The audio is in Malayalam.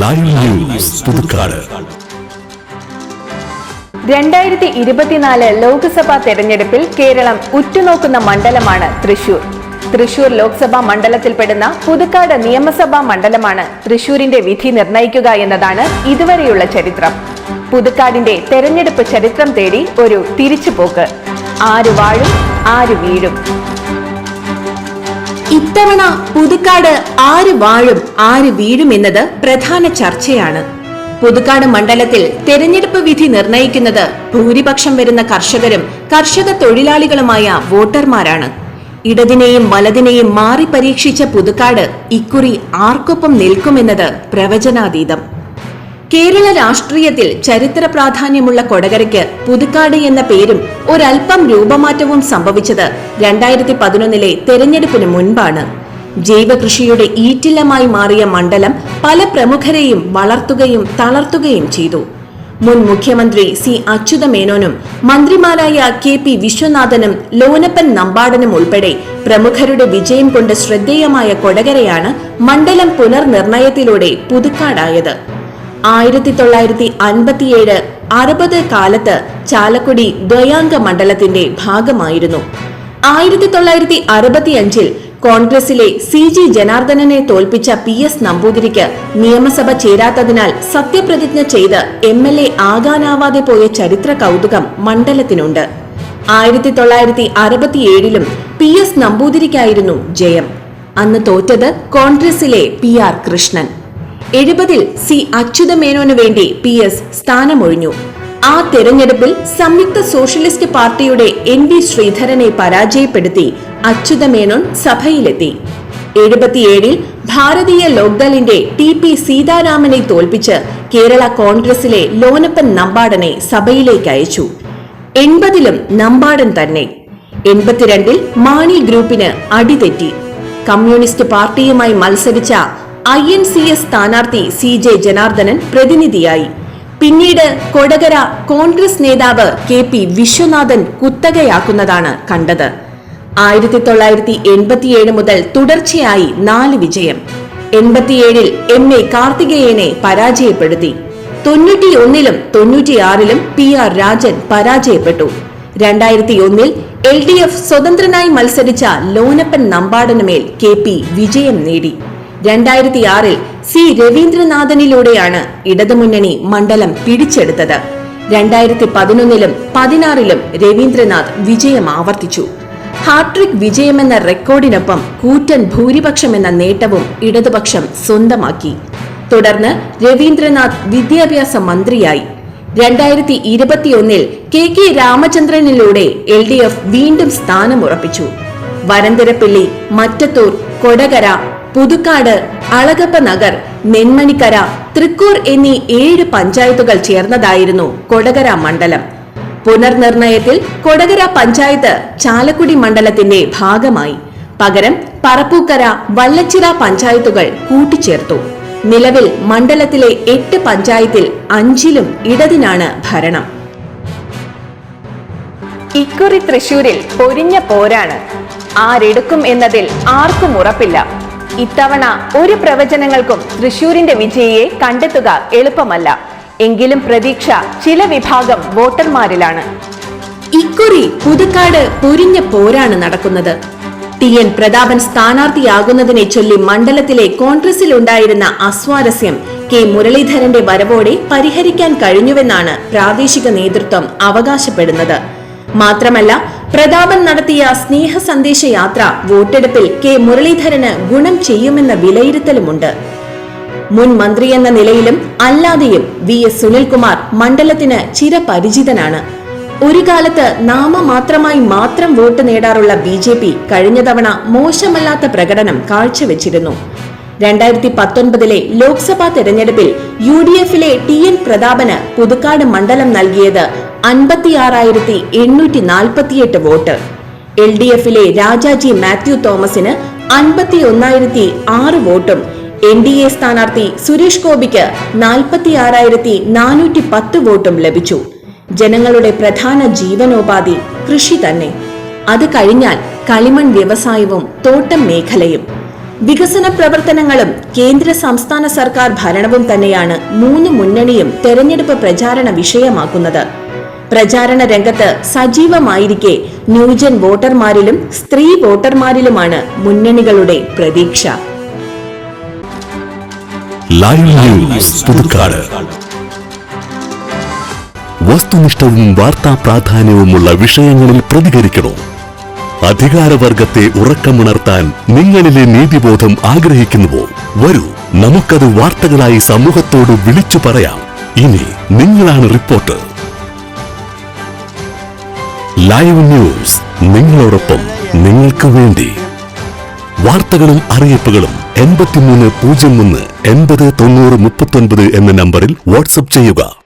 ലൈവ് ന്യൂസ് പുതുക്കാട് രണ്ടായിരത്തി ഇരുപത്തിനാല് ലോക്സഭാ തെരഞ്ഞെടുപ്പിൽ കേരളം ഉറ്റുനോക്കുന്ന മണ്ഡലമാണ് തൃശൂർ. തൃശൂർ ലോക്സഭാ മണ്ഡലത്തിൽപ്പെടുന്ന പുതുക്കാട് നിയമസഭാ മണ്ഡലമാണ് തൃശൂരിന്റെ വിധി നിർണയിക്കുക എന്നതാണ് ഇതുവരെയുള്ള ചരിത്രം. പുതുക്കാടിന്റെ തെരഞ്ഞെടുപ്പ് ചരിത്രം തേടി ഒരു തിരിച്ചുപോക്ക്. ആര് വാഴും ആര് വീഴും. ഇത്തവണ പുതുക്കാട് ആര് വാഴും ആര് വീഴും എന്നത് പ്രധാന ചർച്ചയാണ്. പുതുക്കാട് മണ്ഡലത്തിൽ തെരഞ്ഞെടുപ്പ് വിധി നിർണയിക്കുന്നത് ഭൂരിപക്ഷം വരുന്ന കർഷകരും കർഷക തൊഴിലാളികളുമായ വോട്ടർമാരാണ്. ഇടതിനെയും വലതിനെയും മാറി പരീക്ഷിച്ച പുതുക്കാട് ഇക്കുറി ആർക്കൊപ്പം നിൽക്കുമെന്നത് പ്രവചനാതീതം. കേരള രാഷ്ട്രീയത്തിൽ ചരിത്ര പ്രാധാന്യമുള്ള കൊടകരയ്ക്ക് പുതുക്കാട് എന്ന പേരും ഒരൽപ്പം രൂപമാറ്റവും സംഭവിച്ചത് രണ്ടായിരത്തി പതിനൊന്നിലെ തെരഞ്ഞെടുപ്പിന് മുൻപാണ്. ജൈവകൃഷിയുടെ ഈറ്റില്ലമായി മാറിയ മണ്ഡലം പല പ്രമുഖരെയും വളർത്തുകയും തളർത്തുകയും ചെയ്തു. മുൻ മുഖ്യമന്ത്രി സി അച്യുത മേനോനും മന്ത്രിമാരായ കെ പി വിശ്വനാഥനും ലോനപ്പൻ നമ്പാടനും ഉൾപ്പെടെ പ്രമുഖരുടെ വിജയം കൊണ്ട് ശ്രദ്ധേയമായ കൊടകരയാണ് മണ്ഡലം പുനർനിർണയത്തിലൂടെ പുതുക്കാടായത്. ആയിരത്തി തൊള്ളായിരത്തി അൻപത്തിയേഴ് അറുപത് കാലത്ത് ചാലക്കുടി ദ്വയാംഗ മണ്ഡലത്തിന്റെ ഭാഗമായിരുന്നു. ആയിരത്തി തൊള്ളായിരത്തി അറുപത്തിയഞ്ചിൽ കോൺഗ്രസിലെ സി ജി ജനാർദ്ദനനെ തോൽപ്പിച്ച പി എസ് നമ്പൂതിരിക്ക് നിയമസഭ ചേരാത്തതിനാൽ സത്യപ്രതിജ്ഞ ചെയ്ത് എം എൽ എ ആകാനാവാതെ പോയ ചരിത്ര കൗതുകം മണ്ഡലത്തിനുണ്ട്. ആയിരത്തി തൊള്ളായിരത്തി അറുപത്തിയേഴിലും പി എസ് നമ്പൂതിരിക്കായിരുന്നു ജയം. അന്ന് തോറ്റത് കോൺഗ്രസിലെ പി ആർ കൃഷ്ണൻ. എഴുപതിൽ സി അച്യുത അച്യുതമേനോനു വേണ്ടി പി എസ് സ്ഥാനമൊഴിഞ്ഞു. ആ തെരഞ്ഞെടുപ്പിൽ സംയുക്ത സോഷ്യലിസ്റ്റ് പാർട്ടിയുടെ എൻ വി ശ്രീധരനെ പരാജയപ്പെടുത്തി അച്യുത അച്യുതമേനോൻ സഭയിലെത്തി. എഴുപത്തിയേഴിൽ ഭാരതീയ ലോക്ദളിന്റെ ടി പി സീതാരാമനെ തോൽപ്പിച്ച് കേരള കോൺഗ്രസിലെ ലോനപ്പൻ നമ്പാടനെ സഭയിലേക്ക് അയച്ചു. എൺപതിലും നമ്പാടൻ തന്നെ. എൺപത്തിരണ്ടിൽ മാണി ഗ്രൂപ്പിന് അടിതെറ്റി. കമ്മ്യൂണിസ്റ്റ് പാർട്ടിയുമായി മത്സരിച്ച ഐ എൻ സി എസ് സ്ഥാനാർത്ഥി സി ജെ ജനാർദ്ദനൻ പ്രതിനിധിയായി. പിന്നീട് കൊടകര കോൺഗ്രസ് നേതാവ് കെ പി വിശ്വനാഥൻ കുത്തകയാക്കുന്നതാണ് കണ്ടത്. ആയിരത്തി തൊള്ളായിരത്തി എൺപത്തിയേഴ് മുതൽ തുടർച്ചയായി നാല് വിജയം. എൺപത്തിയേഴിൽ എം എ കാർത്തികേയനെ പരാജയപ്പെടുത്തി. തൊണ്ണൂറ്റിയൊന്നിലും തൊണ്ണൂറ്റിയാറിലും പി ആർ രാജൻ പരാജയപ്പെട്ടു. രണ്ടായിരത്തി ഒന്നിൽ എൽ ഡി എഫ് സ്വതന്ത്രനായി മത്സരിച്ച ലോനപ്പൻ നമ്പാടനുമേൽ കെ പി വിജയം നേടി. രണ്ടായിരത്തി ആറിൽ സി രവീന്ദ്രനാഥനിലൂടെയാണ് ഇടതുമുന്നണി മണ്ഡലം പിടിച്ചെടുത്തത്. രണ്ടായിരത്തി പതിനൊന്നിലും പതിനാറിലും രവീന്ദ്രനാഥ് വിജയം ആവർത്തിച്ചു. ഹാട്രിക് വിജയമെന്ന റെക്കോർഡിനൊപ്പം കൂറ്റൻ ഭൂരിപക്ഷം എന്ന നേട്ടവും ഇടതുപക്ഷം സ്വന്തമാക്കി. തുടർന്ന് രവീന്ദ്രനാഥ് വിദ്യാഭ്യാസ മന്ത്രിയായി. രണ്ടായിരത്തി ഇരുപത്തിയൊന്നിൽ കെ കെ രാമചന്ദ്രനിലൂടെ എൽ ഡി എഫ് വീണ്ടും സ്ഥാനമുറപ്പിച്ചു. വരന്തരപ്പിള്ളി മറ്റത്തൂർ കൊടകര പുതുക്കാട് അളകപ്പ നഗർ നെന്മണിക്കര തൃക്കൂർ എന്നീ ഏഴ് പഞ്ചായത്തുകൾ ചേർന്നതായിരുന്നു കൊടകര മണ്ഡലം. പുനർനിർണയത്തിൽ കൊടകര പഞ്ചായത്ത് ചാലക്കുടി മണ്ഡലത്തിന്റെ ഭാഗമായി. പകരം പറപ്പൂക്കര വല്ലച്ചിറ പഞ്ചായത്തുകൾ കൂട്ടിച്ചേർത്തു. നിലവിൽ മണ്ഡലത്തിലെ എട്ട് പഞ്ചായത്തിൽ അഞ്ചിലും ഇടതിനാണ് ഭരണം. ഇക്കുറി തൃശൂരിൽ പൊരിഞ്ഞ പോരാണ്. ആരെടുക്കും എന്നതിൽ ആർക്കും ഉറപ്പില്ല. ഇത്തവണ ഒരു പ്രവചനങ്ങൾക്കും തൃശൂരിന്റെ വിജയിയെ കണ്ടെത്തുക എളുപ്പമല്ല. എങ്കിലും പ്രതീക്ഷ ചില വിഭാഗം വോട്ടർമാരിലാണ്. ഇക്കുറി പുതുക്കാട് പൊരിഞ്ഞ പോരാണ് നടക്കുന്നത്. ടി എൻ പ്രതാപൻ സ്ഥാനാർത്ഥിയാകുന്നതിനെ ചൊല്ലി മണ്ഡലത്തിലെ കോൺഗ്രസിൽ ഉണ്ടായിരുന്ന അസ്വാരസ്യം കെ മുരളീധരന്റെ വരവോടെ പരിഹരിക്കാൻ കഴിഞ്ഞുവെന്നാണ് പ്രാദേശിക നേതൃത്വം അവകാശപ്പെടുന്നത്. മാത്രമല്ല പ്രതാപൻ നടത്തിയ സ്നേഹ സന്ദേശ യാത്ര വോട്ടെടുപ്പിൽ കെ മുരളീധരന് ഗുണം ചെയ്യുമെന്ന വിലയിരുത്തലുമുണ്ട്. മുൻ മന്ത്രി എന്ന നിലയിലും അല്ലാതെയും വി എസ് സുനിൽകുമാർ മണ്ഡലത്തിന് ചിരപരിചിതനാണ്. ഒരു കാലത്ത് നാമമാത്രമായി മാത്രം വോട്ട് നേടാറുള്ള ബി ജെ പി കഴിഞ്ഞ തവണ മോശമല്ലാത്ത പ്രകടനം കാഴ്ചവെച്ചിരുന്നു. രണ്ടായിരത്തി പത്തൊൻപതിലെ ലോക്സഭാ തെരഞ്ഞെടുപ്പിൽ യു ഡി എഫിലെ ടി എൻ പ്രതാപന് പുതുക്കാട് മണ്ഡലം നൽകിയത് അൻപത്തിയാറായിരത്തി എണ്ണൂറ്റി നാൽപ്പത്തിയെട്ട് വോട്ട്. എൽ ഡി എഫിലെ രാജാജി മാത്യു തോമസിന് അൻപത്തി ഒന്നായിരത്തി ആറ് വോട്ടും. എൻ ഡി എ സ്ഥാനാർത്ഥി സുരേഷ് ഗോപിക്ക് നാൽപ്പത്തിയാറായിരത്തി നാനൂറ്റി പത്ത് വോട്ടും ലഭിച്ചു. ജനങ്ങളുടെ പ്രധാന ജീവനോപാധി കൃഷി തന്നെ. അത് കഴിഞ്ഞാൽ കളിമൺ വ്യവസായവും തോട്ടം മേഖലയും. വികസന പ്രവർത്തനങ്ങളും കേന്ദ്ര സംസ്ഥാന സർക്കാർ ഭരണവും തന്നെയാണ് മൂന്ന് മുന്നണിയും തെരഞ്ഞെടുപ്പ് പ്രചാരണ വിഷയമാക്കുന്നത്. പ്രചാരണ രംഗത്ത് സജീവമായിരിക്കെ ന്യൂജൻ വോട്ടർമാരിലും സ്ത്രീ വോട്ടർമാരിലുമാണ് മുന്നണികളുടെ പ്രതീക്ഷ. വസ്തുനിഷ്ഠവും വാർത്താ പ്രാധാന്യവുമുള്ള വിഷയങ്ങളിൽ പ്രതികരിക്കണോ? അധികാരവർഗത്തെ ഉറക്കമുണർത്താൻ നിങ്ങളിലെ നീതിബോധം ആഗ്രഹിക്കുന്നുവോ? വരൂ നമുക്കത് വാർത്തകളായി സമൂഹത്തോട് വിളിച്ചു പറയാം. ഇനി നിങ്ങളാണ് റിപ്പോർട്ടർ. ലൈവ് ന്യൂസ് നിങ്ങളോടൊപ്പം നിങ്ങൾക്ക് വേണ്ടി. വാർത്തകളും അറിയിപ്പുകളും എൺപത്തിമൂന്ന് പൂജ്യം ഒന്ന് എൺപത് തൊണ്ണൂറ് മുപ്പത്തൊൻപത് എന്ന നമ്പറിൽ വാട്സപ്പ് ചെയ്യുക.